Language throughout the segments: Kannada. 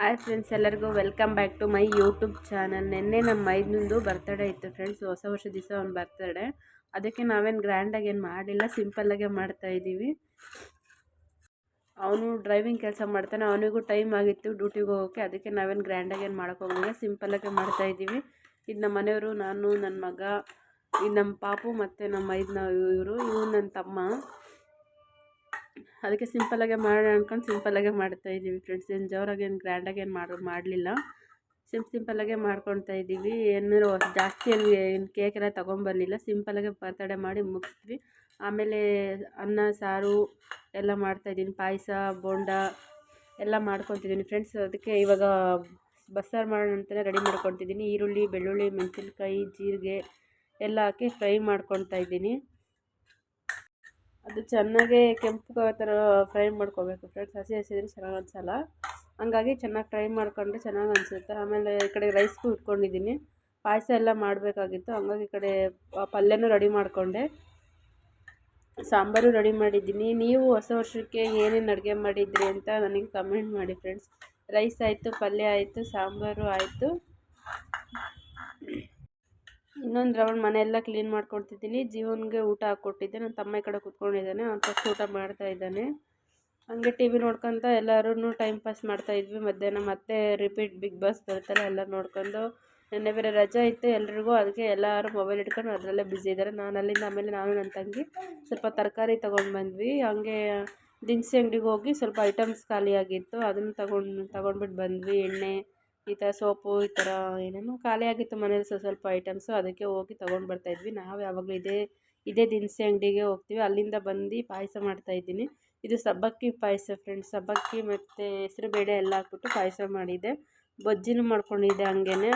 ಹಾಯ್ ಫ್ರೆಂಡ್ಸ್ ಎಲ್ಲರಿಗೂ welcome back to my YouTube channel ನಿನ್ನೆ ನಮ್ಮ ಮೈದ್ನಂದು ಬರ್ತಡೇ ಇತ್ತು ಫ್ರೆಂಡ್ಸ್ ಹೊಸ ವರ್ಷ ದಿವಸ ಒಂದು ಬರ್ತಡೇ ಅದಕ್ಕೆ ನಾವೇನು ಗ್ರ್ಯಾಂಡಾಗಿ ಏನು ಮಾಡಿಲ್ಲ ಸಿಂಪಲ್ಲಾಗೆ ಮಾಡ್ತಾ ಇದ್ದೀವಿ. ಅವನು ಡ್ರೈವಿಂಗ್ ಕೆಲಸ ಮಾಡ್ತಾನೆ, ಅವನಿಗೂ ಟೈಮ್ ಆಗಿತ್ತು ಡ್ಯೂಟಿಗೆ ಹೋಗೋಕ್ಕೆ ಅದಕ್ಕೆ ನಾವೇನು ಗ್ರ್ಯಾಂಡಾಗಿ ಏನು ಸಿಂಪಲ್ ಸಿಂಪಲ್ಲಾಗೆ ಮಾಡ್ತಾ ಇದ್ದೀವಿ. ಇದು ನಮ್ಮ ಮನೆಯವರು, ನಾನು ನನ್ನ ಮಗ, ಇದು ನಮ್ಮ ಪಾಪು ಮತ್ತು ನಮ್ಮ ಮೈದ್ನ ಇವರು ಇವನು ನನ್ನ ತಮ್ಮ. ಅದಕ್ಕೆ ಸಿಂಪಲ್ಲಾಗೆ ಮಾಡೋಣ ಅಂದ್ಕೊಂಡು ಸಿಂಪಲ್ಲಾಗೆ ಮಾಡ್ತಾ ಇದ್ದೀವಿ ಫ್ರೆಂಡ್ಸ್ ಏನು ಜೋರಾಗಿ ಏನು ಗ್ರ್ಯಾಂಡಾಗಿ ಏನು ಮಾಡೋ, ಮಾಡಲಿಲ್ಲ. ಸಿಂಪ್ ಸಿಂಪಲ್ಲಾಗೆ ಮಾಡ್ಕೊಳ್ತಾ ಇದ್ದೀವಿ. ಏನಾರು ಜಾಸ್ತಿ ಏನು ಏನು ಕೇಕ್ ಎಲ್ಲ ತೊಗೊಂಬರ್ಲಿಲ್ಲ. ಸಿಂಪಲ್ಲಾಗೆ ಬರ್ತಡೇ ಮಾಡಿ ಮುಗಿಸಿದ್ವಿ. ಆಮೇಲೆ ಅನ್ನ, ಸಾರು ಎಲ್ಲ ಮಾಡ್ತಾಯಿದ್ದೀನಿ ಪಾಯಸ, ಬೋಂಡ ಎಲ್ಲ ಮಾಡ್ಕೊತಿದ್ದೀನಿ ಫ್ರೆಂಡ್ಸ್ ಅದಕ್ಕೆ ಇವಾಗ ಬಸ್ಸಾರು ಮಾಡೋಣ ಅಂತಲೇ ರೆಡಿ ಮಾಡ್ಕೊತಿದ್ದೀನಿ. ಈರುಳ್ಳಿ, ಬೆಳ್ಳುಳ್ಳಿ, ಮೆಣಸಿನ್ಕಾಯಿ, ಜೀರಿಗೆ ಎಲ್ಲ ಹಾಕಿ ಫ್ರೈ ಮಾಡ್ಕೊತಾ ಇದ್ದೀನಿ. ಅದು ಚೆನ್ನಾಗೇ ಕೆಂಪು ಥರ ಫ್ರೈ ಮಾಡ್ಕೋಬೇಕು ಫ್ರೆಂಡ್ಸ್ ಹಸಿ ಹಸಿ ಇದ್ರೆ ಚೆನ್ನಾಗಿ ಅನಿಸಲ್ಲ. ಹಂಗಾಗಿ ಚೆನ್ನಾಗಿ ಫ್ರೈ ಮಾಡ್ಕೊಂಡ್ರೆ ಚೆನ್ನಾಗಿ ಅನಿಸುತ್ತೆ. ಆಮೇಲೆ ಈ ಕಡೆ ರೈಸ್ಗೂ ಇಟ್ಕೊಂಡಿದ್ದೀನಿ. ಪಾಯಸ ಎಲ್ಲ ಮಾಡಬೇಕಾಗಿತ್ತು. ಹಂಗಾಗಿ ಈ ಕಡೆ ಪಲ್ಯನೂ ರೆಡಿ ಮಾಡಿಕೊಂಡೆ. ಸಾಂಬಾರು ರೆಡಿ ಮಾಡಿದ್ದೀನಿ. ನೀವು ಹೊಸ ವರ್ಷಕ್ಕೆ ಏನೇನು ಅಡುಗೆ ಮಾಡಿದ್ರಿ ಅಂತ ನನಗೆ ಕಮೆಂಟ್ ಮಾಡಿ ಫ್ರೆಂಡ್ಸ್ ರೈಸ್ ಆಯಿತು, ಪಲ್ಯ ಆಯಿತು, ಸಾಂಬಾರು ಆಯಿತು. ಇನ್ನೊಂದು ರೌಂಡ್ ಮನೆಯೆಲ್ಲ ಕ್ಲೀನ್ ಮಾಡ್ಕೊಡ್ತಿದ್ದೀನಿ. ಜೀವನ್ಗೆ ಊಟ ಹಾಕ್ಕೊಟ್ಟಿದ್ದೆ ನನ್ನ ತಮ್ಮ ಈ ಕಡೆ ಕೂತ್ಕೊಂಡಿದ್ದಾನೆ. ಅವ್ನು ಫಸ್ಟ್ ಊಟ ಮಾಡ್ತಾ ಇದ್ದಾನೆ. ಹಂಗೆ ಟಿ ವಿ ನೋಡ್ಕೊತ ಎಲ್ಲರೂ ಟೈಮ್ ಪಾಸ್ ಮಾಡ್ತಾಯಿದ್ವಿ ಮಧ್ಯಾಹ್ನ ಮತ್ತೆ ರಿಪೀಟ್ ಬಿಗ್ ಬಾಸ್ ಬರ್ತಾರೆ ಎಲ್ಲ ನೋಡ್ಕೊಂಡು. ನೆನ್ನೆ ಬೇರೆ ರಜೆ ಇತ್ತು. ಎಲ್ರಿಗೂ ಅದಕ್ಕೆ ಎಲ್ಲರೂ ಮೊಬೈಲ್ ಇಟ್ಕೊಂಡು ಅದರಲ್ಲೇ ಬ್ಯುಸಿ ಇದ್ದಾರೆ. ನಾನು ಅಲ್ಲಿಂದ ಆಮೇಲೆ ನಾನು ನನ್ನ ತಂಗಿ ಸ್ವಲ್ಪ ತರಕಾರಿ ತೊಗೊಂಡು ಬಂದ್ವಿ. ಹಂಗೆ ದಿನಸಿ ಅಂಗಡಿಗೆ ಹೋಗಿ ಸ್ವಲ್ಪ ಐಟಮ್ಸ್ ಖಾಲಿಯಾಗಿತ್ತು. ಅದನ್ನು ತಗೊಂಡು ತಗೊಂಡ್ಬಿಟ್ಟು ಬಂದ್ವಿ. ಎಣ್ಣೆ ಈ ಥರ ಸೋಪು ಈ ಥರ ಏನೇನೋ ಖಾಲಿಯಾಗಿತ್ತು ಮನೇಲಿ ಸ್ವಲ್ಪ ಸ್ವಲ್ಪ ಐಟಮ್ಸು ಅದಕ್ಕೆ ಹೋಗಿ ತೊಗೊಂಡು ಬರ್ತಾಯಿದ್ವಿ ನಾವು ಯಾವಾಗಲೂ ಇದೇ ಇದೇ ದಿನಸಿ ಅಂಗಡಿಗೆ ಹೋಗ್ತೀವಿ. ಅಲ್ಲಿಂದ ಬಂದು ಪಾಯಸ ಮಾಡ್ತಾಯಿದ್ದೀನಿ ಇದು ಸಬ್ಬಕ್ಕಿ ಪಾಯಸ ಫ್ರೆಂಡ್ಸ್ ಸಬ್ಬಕ್ಕಿ ಮತ್ತು ಹೆಸರುಬೇಳೆ ಎಲ್ಲ ಹಾಕ್ಬಿಟ್ಟು ಪಾಯಸ ಮಾಡಿದ್ದೆ ಬೊಜ್ಜಿನೂ ಮಾಡ್ಕೊಂಡಿದ್ದೆ ಹಂಗೇ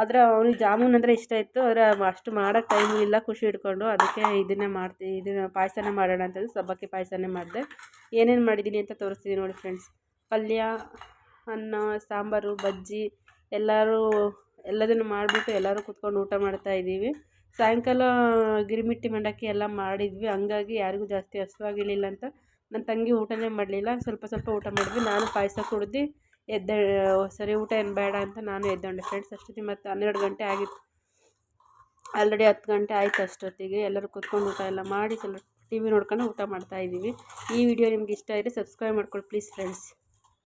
ಆದರೆ ಅವ್ನಿಗೆ ಜಾಮೂನ್ ಅಂದರೆ ಇಷ್ಟ ಇತ್ತು. ಆದರೆ ಅಷ್ಟು ಮಾಡೋಕ್ಕೆ ಟೈಮು ಇಲ್ಲ, ಖುಷಿ ಇಟ್ಕೊಂಡು ಅದಕ್ಕೆ ಇದನ್ನೇ ಮಾಡ್ತೀವಿ ಇದನ್ನು ಪಾಯಸನೇ ಮಾಡೋಣ ಅಂತಂದು ಸಬ್ಬಕ್ಕಿ ಪಾಯಸನೇ ಮಾಡಿದೆ. ಏನೇನು ಮಾಡಿದ್ದೀನಿ ಅಂತ ತೋರಿಸ್ತೀನಿ ನೋಡಿ ಫ್ರೆಂಡ್ಸ್ ಪಲ್ಯ ಅನ್ನ, ಸಾಂಬಾರು, ಬಜ್ಜಿ ಎಲ್ಲರೂ ಎಲ್ಲದನ್ನು ಮಾಡಿಬಿಟ್ಟು ಎಲ್ಲರೂ ಕೂತ್ಕೊಂಡು ಊಟ ಮಾಡ್ತಾಯಿದ್ದೀವಿ ಸಾಯಂಕಾಲ ಗಿರಿಮಿಟ್ಟಿ ಮಂಡಕ್ಕಿ ಎಲ್ಲ ಮಾಡಿದ್ವಿ. ಹಂಗಾಗಿ ಯಾರಿಗೂ ಜಾಸ್ತಿ ಹಸಿವಾಗಿರ್ಲಿಲ್ಲ ಅಂತ. ನನ್ನ ತಂಗಿ ಊಟನೇ ಮಾಡಲಿಲ್ಲ. ಸ್ವಲ್ಪ ಸ್ವಲ್ಪ ಊಟ ಮಾಡಿದ್ವಿ. ನಾನು ಪಾಯಸ ಕುಡ್ದು ಎದ್ದೆ, ಸರಿ ಊಟ ಏನು ಬೇಡ ಅಂತ ನಾನು ಎದ್ದೊಂಡೆ. ಫ್ರೆಂಡ್ಸ್ ಅಷ್ಟೊತ್ತಿಗೆ ಮತ್ತು ಹನ್ನೆರಡು ಗಂಟೆ ಆಗಿತ್ತು. ಆಲ್ರೆಡಿ ಹತ್ತು ಗಂಟೆ ಆಯಿತು ಅಷ್ಟೊತ್ತಿಗೆ. ಎಲ್ಲರೂ ಕೂತ್ಕೊಂಡು ಊಟ ಎಲ್ಲ ಮಾಡಿ ಸ್ವಲ್ಪ ಟಿ ವಿ ನೋಡ್ಕೊಂಡು ಊಟ ಮಾಡ್ತಾಯಿದ್ದೀವಿ ಈ ವಿಡಿಯೋ ನಿಮ್ಗೆ ಇಷ್ಟ ಇದ್ದರೆ ಸಬ್ಸ್ಕ್ರೈಬ್ ಮಾಡ್ಕೊಳ್ಳಿ ಪ್ಲೀಸ್ ಫ್ರೆಂಡ್ಸ್